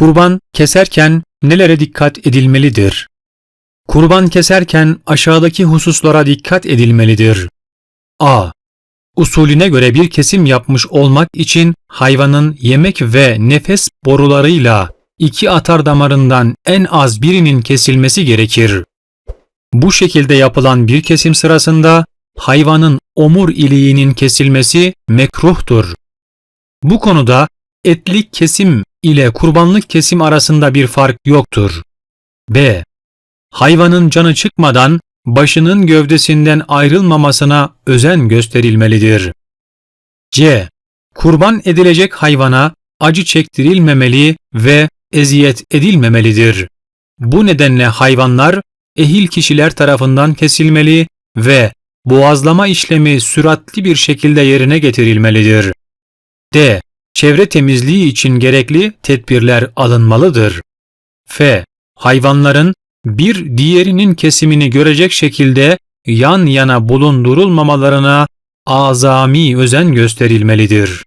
Kurban keserken nelere dikkat edilmelidir? Kurban keserken aşağıdaki hususlara dikkat edilmelidir. A. Usulüne göre bir kesim yapmış olmak için hayvanın yemek ve nefes borularıyla iki atar damarından en az birinin kesilmesi gerekir. Bu şekilde yapılan bir kesim sırasında hayvanın omur iliğinin kesilmesi mekruhtur. Bu konuda etlik kesim ile kurbanlık kesim arasında bir fark yoktur. B. Hayvanın canı çıkmadan başının gövdesinden ayrılmamasına özen gösterilmelidir. C. Kurban edilecek hayvana acı çektirilmemeli ve eziyet edilmemelidir. Bu nedenle hayvanlar ehil kişiler tarafından kesilmeli ve boğazlama işlemi süratli bir şekilde yerine getirilmelidir. D. Çevre temizliği için gerekli tedbirler alınmalıdır. F. Hayvanların bir diğerinin kesimini görecek şekilde yan yana bulundurulmamalarına azami özen gösterilmelidir.